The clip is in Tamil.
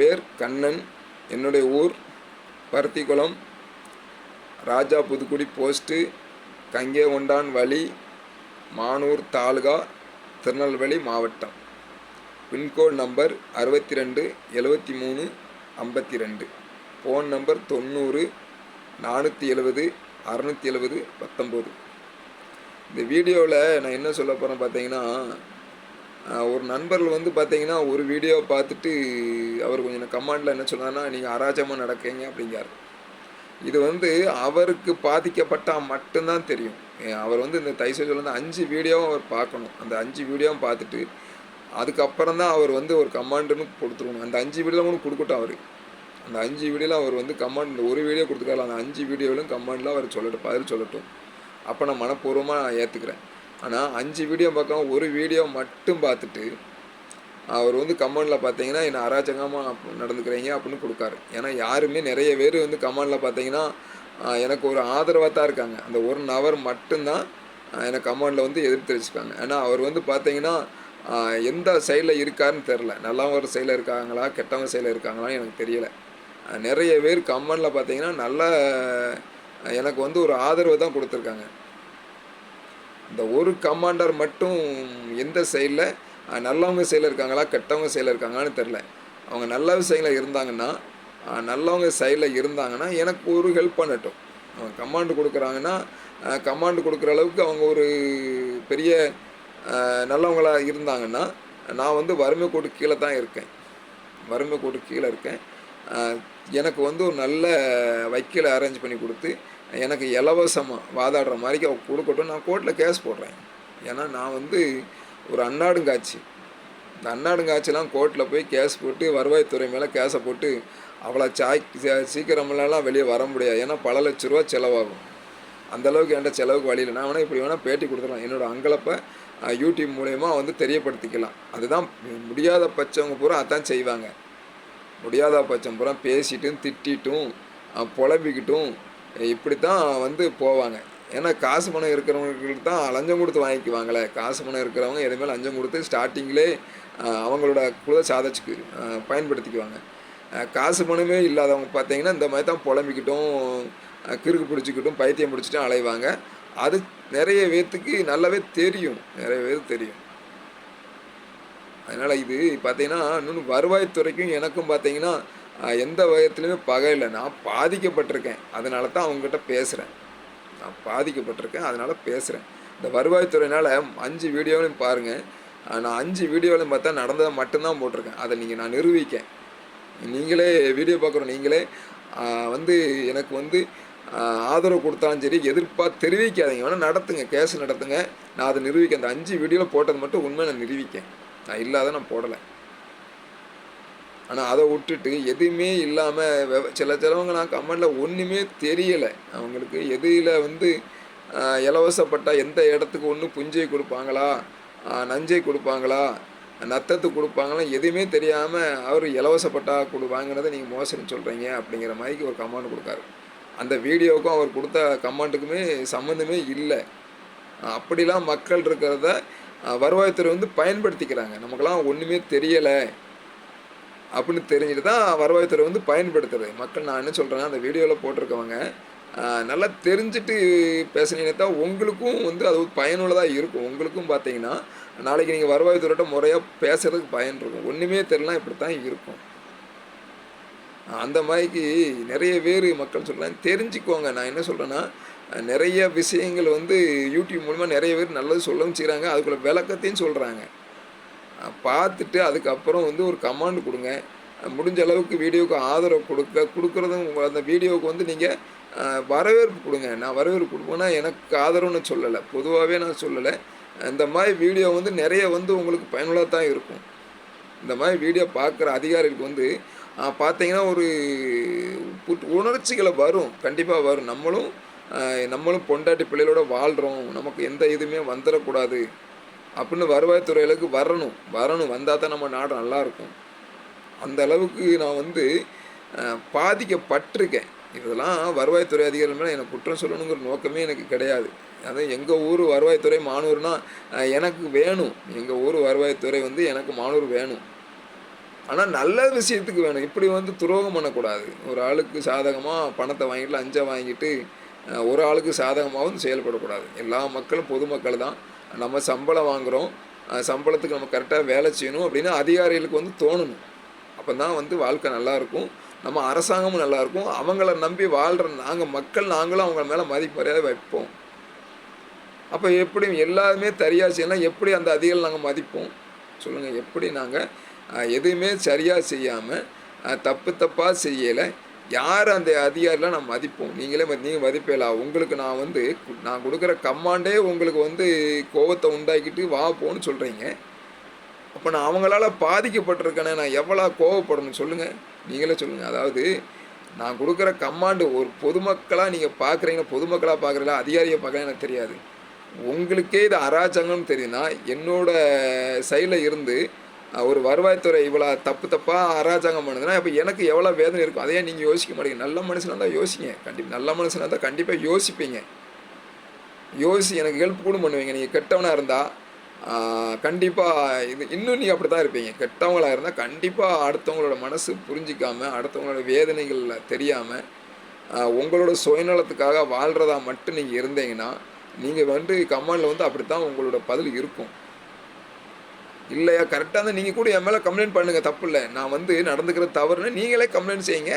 பேர் கண்ணன். என்னுடைய ஊர் பருத்திக்குளம். ராஜா புதுக்குடி போஸ்ட்டு கங்கே உண்டான் வழி மானூர் தாலுகா திருநெல்வேலி மாவட்டம். பின்கோட் நம்பர் அறுபத்தி ரெண்டு எழுபத்தி மூணு ஐம்பத்தி ரெண்டு ஃபோன் நம்பர் தொண்ணூறு நானூற்றி எழுபது அறநூற்றி எழுபது பத்தொம்போது. இந்த வீடியோவில் நான் என்ன சொல்ல போகிறேன் பார்த்தீங்கன்னா ஒரு நண்பர்கள் வந்து பார்த்தீங்கன்னா ஒரு வீடியோ பார்த்துட்டு அவர் கொஞ்சம் கமாண்டில் என்ன சொன்னார்னா நீங்கள் அராஜகமாக நடக்கீங்க அப்படிங்கிறார். இது வந்து அவருக்கு பாதிக்கப்பட்டால் மட்டும்தான் தெரியும். அவர் வந்து இந்த தைசோஜில் வந்து அஞ்சு வீடியோவும் அவர் பார்க்கணும். அந்த அஞ்சு வீடியோவும் பார்த்துட்டு அதுக்கப்புறம் தான் அவர் வந்து ஒரு கமாண்டுன்னு கொடுத்துருக்கணும். அந்த அஞ்சு வீடியோ கூட கொடுக்கட்டும் அவர். அந்த அஞ்சு வீடியோவில் அவர் வந்து கமாண்ட் இந்த ஒரு வீடியோ கொடுத்துருக்காரு அந்த அஞ்சு வீடியோவிலும் கமாண்டில் அவர் சொல்லட்டும் பதில் சொல்லட்டும். அப்போ நான் மனப்பூர்வமாக நான் ஏற்றுக்கிறேன் ஆனால் அஞ்சு வீடியோ பார்க்காம ஒரு வீடியோ மட்டும் பார்த்துட்டு அவர் வந்து கமெண்டில் பார்த்தீங்கன்னா என்னை அராஜகமாக நடந்துக்கிறீங்க அப்படின்னு கொடுக்காரு. ஏன்னா யாருமே நிறைய பேர் வந்து கமெண்டில் பார்த்தீங்கன்னா எனக்கு ஒரு ஆதரவாக தான் இருக்காங்க. அந்த ஒரு நபர் மட்டும்தான் எனக்கு கமெண்டில் வந்து எதிர்த்து தெரிவிச்சுக்காங்க ஏன்னா அவர் வந்து பார்த்தீங்கன்னா எந்த சைடில் இருக்காருன்னு தெரில நல்லவங்க ஒரு சைடில் இருக்காங்களா கெட்டவங்க சைடில் இருக்காங்களான்னு எனக்கு தெரியல. நிறைய பேர் கமெண்டில் பார்த்தீங்கன்னா நல்ல எனக்கு வந்து ஒரு ஆதரவு தான் கொடுத்துருக்காங்க. இந்த ஒரு கமாண்டர் மட்டும் எந்த செயலில் நல்லவங்க செயலில் இருக்காங்களா கெட்டவங்க செயலில் இருக்காங்களான்னு தெரில அவங்க நல்ல விஷயங்களில் இருந்தாங்கன்னா நல்லவங்க செயலில் இருந்தாங்கன்னா எனக்கு ஒரு ஹெல்ப் பண்ணட்டும். அவங்க கமாண்டு கொடுக்குறாங்கன்னா கமாண்டு கொடுக்குற அளவுக்கு அவங்க ஒரு பெரிய நல்லவங்களாக இருந்தாங்கன்னா நான் வந்து வறுமை கோட்டு கீழே தான் இருக்கேன். வறுமை கோட்டு கீழே இருக்கேன். எனக்கு வந்து ஒரு நல்ல வக்கீலை அரேஞ்ச் பண்ணி கொடுத்து எனக்கு இலவசமாக வாதாடுற மாதிரி அவள் கொடுக்கட்டும் நான் கோர்ட்டில் கேஸ் போடுறேன். ஏன்னா நான் வந்து ஒரு அன்னாடுங்காட்சி. இந்த அன்னாடுங்காட்சிலாம் கோர்ட்டில் போய் கேஸ் போட்டு வருவாய்த்துறை மேலே கேஸை போட்டு அவ்வளோ சாய் சீ- சீக்கிரமெல்லாம் வெளியே வர முடியாது. ஏன்னா பல லட்ச ரூபா செலவாகும். அந்தளவுக்கு என்கிட்ட செலவுக்கு வழியில் நான் வேணால் இப்படி வேணால் பேட்டி கொடுத்துடலாம். என்னோட அங்கலப்பை யூடியூப் மூலயமா வந்து தெரியப்படுத்திக்கலாம். அதுதான் முடியாத பட்சவங்க பூரா அதான் செய்வாங்க. முடியாத பட்சம் பூரா பேசிட்டும் திட்டிட்டும் புலம்பிக்கிட்டும் இப்படி தான் வந்து போவாங்க. ஏன்னா காசு பணம் இருக்கிறவங்களுக்கு தான் லஞ்சம் கொடுத்து வாங்கிக்குவாங்களே. காசு பணம் இருக்கிறவங்க எதுவுமே லஞ்சம் கொடுத்து ஸ்டார்டிங்கிலே அவங்களோட குல சாதச்சுக்கு பயன்படுத்திக்குவாங்க. காசு பணமே இல்லாதவங்க பார்த்தீங்கன்னா இந்த மாதிரி தான் புலம்பிக்கிட்டும் கிறுக்கு பிடிச்சிக்கிட்டும் பைத்தியம் பிடிச்சிட்டும் அலைவாங்க. அது நிறைய பேர்த்துக்கு நல்லாவே தெரியும். நிறைய பேருக்கு தெரியும். அதனால் இது பார்த்தீங்கன்னா இன்னொன்று வருவாய்த்துறைக்கும் எனக்கும் பார்த்தீங்கன்னா எந்த வயத்துலையுமே பகை இல்லை நான் பாதிக்கப்பட்டிருக்கேன். அதனால தான் அவங்ககிட்ட பேசுகிறேன் நான் பாதிக்கப்பட்டிருக்கேன் அதனால் பேசுகிறேன் இந்த வருவாய்த்துறையினால் அஞ்சு வீடியோவிலையும் பாருங்கள் நான் அஞ்சு வீடியோவிலையும் பார்த்தா நடந்ததை மட்டும்தான் போட்டிருக்கேன். அதை நீங்கள் நான் நிரூபிக்கேன் நீங்களே வீடியோ பார்க்குறோம் நீங்களே வந்து எனக்கு வந்து ஆதரவு கொடுத்தாலும் சரி எதிர்ப்பாக தெரிவிக்காதீங்க. வேணால் நடத்துங்க கேஸ் நடத்துங்க. நான் அதை நிரூபிக்க. அந்த அஞ்சு வீடியோவில் போட்டது மட்டும் உண்மை நான் நிரூபிக்கேன் நான் இல்லாத நான் போடலை. ஆனால் அதை விட்டுட்டு எதுவுமே இல்லாமல் சில சிலவங்க நான் கமெண்டில் ஒன்றுமே தெரியலை. அவங்களுக்கு எதில் வந்து ஆஹ், இலவசப்பட்டா எந்த இடத்துக்கு ஒன்று புஞ்சை கொடுப்பாங்களா? நஞ்சை கொடுப்பாங்களா? நத்தத்து கொடுப்பாங்களா? எதுவுமே தெரியாமல் அவர் இலவசப்பட்டா கொடு வாங்கினதை நீங்கள் மோசடி சொல்கிறீங்க அப்படிங்கிற மாதிரி ஒரு கமெண்ட் கொடுக்காரு. அந்த வீடியோவுக்கும் அவர் கொடுத்த கமெண்ட்டுக்குமே சம்மந்தமே இல்லை. அப்படிலாம் மக்கள் இருக்கிறத வருவாய்த்துறை வந்து பயன்படுத்திக்கிறாங்க. நமக்கெல்லாம் ஒன்றுமே தெரியலை. அப்படின்னு தெரிஞ்சுட்டு தான் வருவாய்த்துறை வந்து பயன்படுத்துறது மக்கள் நான் என்ன சொல்கிறேன்னா அந்த வீடியோவில் போட்டிருக்கவங்க நல்லா தெரிஞ்சுட்டு பேசுனீங்கன்னா தான் உங்களுக்கும் வந்து அது ஒரு பயனுள்ளதாக இருக்கும். உங்களுக்கும் பார்த்தீங்கன்னா நாளைக்கு நீங்கள் வருவாய்த்துறையிட்ட முறையாக பேசுறதுக்கு பயன் இருக்கும். ஒன்றுமே தெரியலாம் இப்படி தான் இருக்கும். அந்த மாதிரிக்கு நிறைய பேர் மக்கள் சொல்கிறாங்க தெரிஞ்சுக்கோங்க. நான் என்ன சொல்கிறேன்னா நிறைய விஷயங்கள் வந்து யூடியூப் மூலமாக நிறைய பேர் நல்லது சொல்லவும் செய்கிறாங்க அதுக்குள்ள விளக்கத்தையும் சொல்கிறாங்க பார்த்துட்டு அதுக்கப்புறம் வந்து ஒரு கமாண்ட் கொடுங்க. முடிஞ்ச அளவுக்கு வீடியோவுக்கு ஆதரவு கொடுக்க கொடுக்குறதும் அந்த வீடியோவுக்கு வந்து நீங்கள் வரவேற்பு கொடுங்க. நான் வரவேற்பு கொடுப்பேன்னா எனக்கு ஆதரவுன்னு சொல்லலை. பொதுவாகவே நான் சொல்லலை. இந்த மாதிரி வீடியோ வந்து நிறைய வந்து உங்களுக்கு பயனுள்ளதாக தான் இருக்கும். இந்த மாதிரி வீடியோ பார்க்குற அதிகாரிகளுக்கு வந்து பார்த்தீங்கன்னா ஒரு உணர்ச்சிகளை வரும். கண்டிப்பாக வரும். நம்மளும் நம்மளும் பொண்டாட்டி பிள்ளைகளோட வாழ்கிறோம் நமக்கு எந்த இதுவுமே வந்துடக்கூடாது அப்படின்னு வருவாய்த்துறைகளுக்கு வரணும். வரணும். வந்தால் தான் நம்ம நாடு நல்லா இருக்கும் அந்த அளவுக்கு நான் வந்து பாதிக்கப்பட்டிருக்கேன். இதெல்லாம் வருவாய்த்துறை அதிகாரிகள் மேலே எனக்கு குற்றம் சொல்லணுங்கிற நோக்கமே எனக்கு கிடையாது. அதான் எங்கள் ஊர் வருவாய்த்துறை மானூர்னா எனக்கு வேணும். எங்கள் ஊர் வருவாய்த்துறை வந்து எனக்கு மாணவர் வேணும். ஆனால் நல்ல விஷயத்துக்கு வேணும். இப்படி வந்து துரோகம் பண்ணக்கூடாது. ஒரு ஆளுக்கு சாதகமாக பணத்தை வாங்கிட்டு லஞ்சம் வாங்கிட்டு ஒரு ஆளுக்கு சாதகமாகவும் செயல்படக்கூடாது. எல்லா மக்களும் பொதுமக்கள் தான். நம்ம சம்பளம் வாங்குகிறோம் சம்பளத்துக்கு நம்ம கரெக்டாக வேலை செய்யணும் அப்படின்னு அதிகாரிகளுக்கு வந்து தோணணும். அப்போ தான் வந்து வாழ்க்கை நல்லாயிருக்கும் நம்ம அரசாங்கமும் நல்லாயிருக்கும் அவங்கள நம்பி வாழ்கிற நாங்கள் மக்கள் நாங்களும் அவங்க மேலே மதிப்பு மரியாதை வைப்போம். அப்போ எப்படி எல்லாருமே சரியாக செய்யலாம் எப்படி அந்த அதிகாரி நாங்கள் மதிப்போம்? சொல்லுங்கள் எப்படி நாங்கள் எதுவுமே சரியாக செய்யாமல் தப்பு தப்பாக செய்யலை. யார் அந்த அதிகாரிலாம் நான் மதிப்போம்? நீங்களே மதி- நீங்கள் மதிப்பேலா உங்களுக்கு நான் வந்து நான் கொடுக்குற கமாண்டே உங்களுக்கு வந்து கோவத்தை உண்டாக்கிட்டு வா போன்னு சொல்கிறீங்க அப்போ நான் அவங்களால பாதிக்கப்பட்டிருக்கேனே நான் எவ்வளோ கோவப்படணும் சொல்லுங்கள் நீங்களே சொல்லுங்கள் அதாவது நான் கொடுக்குற கமாண்டு ஒரு பொதுமக்களாக நீங்கள் பார்க்குறீங்க பொதுமக்களாக பார்க்குறீங்களா அதிகாரியை பார்க்கலாம் எனக்கு தெரியாது. உங்களுக்கே இது அராஜகம்னு தெரியும்னா என்னோட சைடில் இருந்து ஒரு வருவாய்த்துறை இவ்வளோ தப்பு தப்பாக அராஜகம் பண்ணுதுன்னா இப்போ எனக்கு எவ்வளோ வேதனை இருக்கும் அதையே நீங்கள் யோசிக்க மாட்டீங்க. நல்ல மனுஷனாக இருந்தால் யோசிங்க. கண்டிப்பாக நல்ல மனுஷனாக இருந்தால் கண்டிப்பாக யோசிப்பீங்க. யோசி எனக்கு ஹெல்ப் கூட பண்ணுவீங்க. நீங்கள் கெட்டவனாக இருந்தால் கண்டிப்பாக இது இன்னும் நீங்கள் அப்படி தான் இருப்பீங்க. கெட்டவங்களாக இருந்தால் கண்டிப்பாக அடுத்தவங்களோட மனசு புரிஞ்சிக்காமல் அடுத்தவங்களோட வேதனைகள் தெரியாமல் உங்களோட சுயநலத்துக்காக வாழ்கிறதா மட்டும் நீங்கள் இருந்தீங்கன்னா நீங்கள் வந்து கமாண்டில் வந்து அப்படி தான் உங்களோட பதில் இருக்கும். இல்லையா கரெக்டாக இருந்தால் நீங்கள் கூட என் மேலே கம்ப்ளைண்ட் பண்ணுங்கள் தப்பு இல்லை. நான் வந்து நடந்துக்கிற தவறுன்னு நீங்களே கம்ப்ளைண்ட் செய்யுங்க.